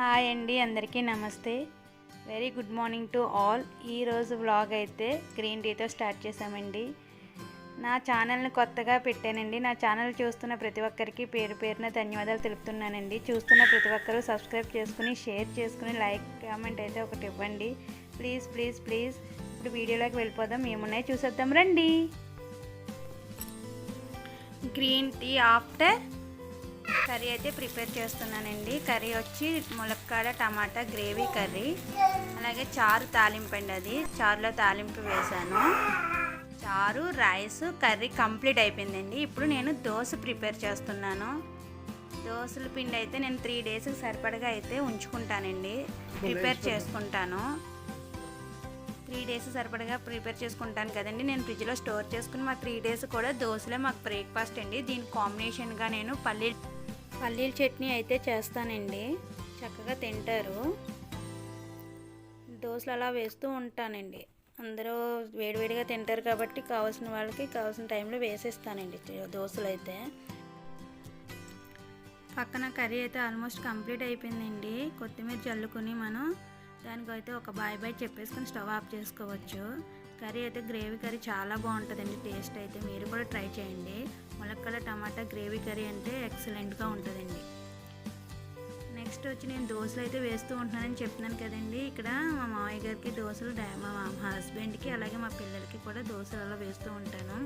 Hi అండి అందరికీ నమస్తే. Very good morning to all ఈరోజు వ్లాగ్ అయితే గ్రీన్ టీతో స్టార్ట్ చేసామండి నా ఛానల్ని కొత్తగా పెట్టానండి. నా ఛానల్ చూస్తున్న ప్రతి ఒక్కరికి పేరు పేరున ధన్యవాదాలు తెలుపుతున్నానండి. చూస్తున్న ప్రతి ఒక్కరూ సబ్స్క్రైబ్ చేసుకుని షేర్ చేసుకుని లైక్ కామెంట్ అయితే ఒకటి ఇవ్వండి. ప్లీజ్ ప్లీజ్ ప్లీజ్ ఇప్పుడు వీడియోలోకి వెళ్ళిపోదాం. ఏమున్నాయి చూసేద్దాం రండి. గ్రీన్ టీ ఆఫ్టర్ కర్రీ అయితే ప్రిపేర్ చేస్తున్నానండి. కర్రీ వచ్చి ములక్కాడ టమాటా గ్రేవీ కర్రీ అలాగే చారు తాలింపు అండి అది. చారులో తాలింపు వేశాను చారు రైస్ కర్రీ కంప్లీట్ అయిపోయిందండి. ఇప్పుడు నేను దోశ ప్రిపేర్ చేస్తున్నాను. దోశల పిండి అయితే నేను త్రీ డేస్కి సరిపడగా అయితే ఉంచుకుంటానండి. ప్రిపేర్ చేసుకుంటాను. త్రీ డేస్ సరిపడగా ప్రిపేర్ చేసుకుంటాను కదండి. నేను ఫ్రిడ్జ్లో స్టోర్ చేసుకుని మా త్రీ డేస్ కూడా దోశలే మాకు బ్రేక్ఫాస్ట్ అండి. దీని కాంబినేషన్గా నేను పల్లీ పల్లీల చట్నీ అయితే చేస్తానండి. చక్కగా తింటారు. దోశలు అలా వేస్తూ ఉంటానండి. అందరూ వేడివేడిగా తింటారు కాబట్టి కావాల్సిన వాళ్ళకి కావాల్సిన టైంలో వేసేస్తానండి దోశలు అయితే. పక్కన కర్రీ అయితే ఆల్మోస్ట్ కంప్లీట్ అయిపోయిందండి. కొత్తిమీర చల్లుకుని మనం దానికైతే ఒక బాయ్ బాయ్ చెప్పేసుకొని స్టవ్ ఆఫ్ చేసుకోవచ్చు. కర్రీ అయితే గ్రేవీ కర్రీ చాలా బాగుంటుందండి టేస్ట్ అయితే మీరు కూడా ట్రై చేయండి. ములక్కల టమాటా గ్రేవీ కర్రీ అంటే ఎక్సలెంట్గా ఉంటుందండి. నెక్స్ట్ వచ్చి నేను దోశలు అయితే వేస్తూ ఉంటున్నానని చెప్తున్నాను కదండి. ఇక్కడ మా మామయ్య గారికి దోశలు మా హస్బెండ్కి అలాగే మా పిల్లలకి కూడా దోశలు అలా వేస్తూ ఉంటాను.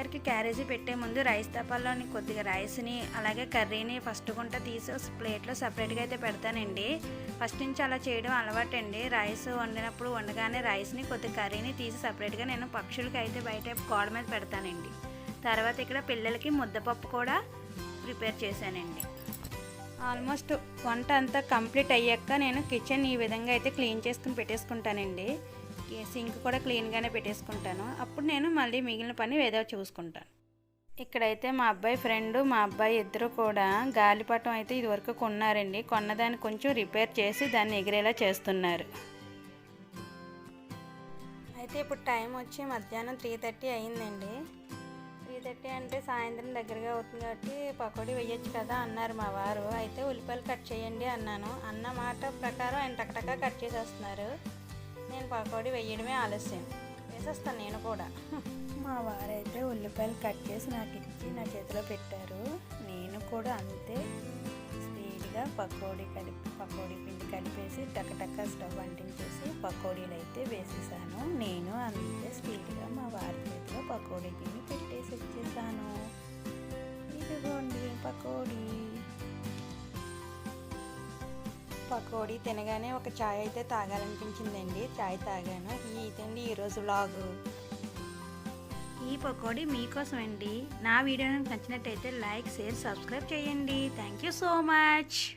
గారికి క్యారేజీ పెట్టే ముందు రైస్ తపాల్లోని కొద్దిగా రైస్ని అలాగే కర్రీని ఫస్ట్ గుంట తీసి ప్లేట్లో సపరేట్గా అయితే పెడతానండి. ఫస్ట్ నుంచి అలా చేయడం అలవాటండి. రైస్ వండినప్పుడు వండగానే రైస్ని కొద్ది కర్రీని తీసి సపరేట్గా నేను పక్షులకి అయితే బయట గోడ మీద పెడతానండి. తర్వాత ఇక్కడ పిల్లలకి ముద్దపప్పు కూడా ప్రిపేర్ చేశానండి. ఆల్మోస్ట్ వంట అంతా కంప్లీట్ అయ్యాక నేను కిచెన్ ఈ విధంగా అయితే క్లీన్ చేసుకుని పెట్టేసుకుంటానండి. సింక్ కూడా క్లీన్గానే పెట్టేసుకుంటాను. అప్పుడు నేను మళ్ళీ మిగిలిన పని ఏదో చూసుకుంటాను. ఇక్కడైతే మా అబ్బాయి ఫ్రెండ్ మా అబ్బాయి ఇద్దరు కూడా గాలిపటం అయితే ఇదివరకు కొన్నారండి. కొన్నదాన్ని కొంచెం రిపేర్ చేసి దాన్ని ఎగిరేలా చేస్తున్నారు. అయితే ఇప్పుడు టైం వచ్చి మధ్యాహ్నం త్రీ థర్టీ అయిందండి. త్రీ థర్టీ అంటే సాయంత్రం దగ్గరగా అవుతుంది కాబట్టి పకోడీ వేయచ్చు కదా అన్నారు మా వారు. అయితే ఉల్లిపాయలు కట్ చేయండి అన్నాను. అన్న మాట ప్రకారం ఆయన టక్టక్గా కట్ చేసేస్తున్నారు. నేను పకోడీ వేయడమే ఆలస్యం. వేసేస్తాను నేను కూడా. మా వారైతే ఉల్లిపాయలు కట్ చేసి నాకు ఇచ్చి నా చేతిలో పెట్టారు. నేను కూడా అంతే. స్పీడ్గా పకోడీ కలిపి పకోడీ పిండి కలిపేసి టకటక స్టవ్ అంటించేసి పకోడీలు అయితే వేసేసాను. నేను అంతే స్పీడ్గా మా వారి చేతిలో పకోడీ పిండి పెట్టేసి వచ్చేసాను. పకోడీ తినగానే ఒక చాయ్ అయితే తాగాలనిపించిందండి. చాయ్ తాగాను. ఈ ఇదండి ఈరోజు వ్లాగు ఈ పకోడీ మీకోసం అండి నా వీడియో నచ్చినట్టయితే లైక్ షేర్ సబ్స్క్రైబ్ చేయండి. Thank you so much.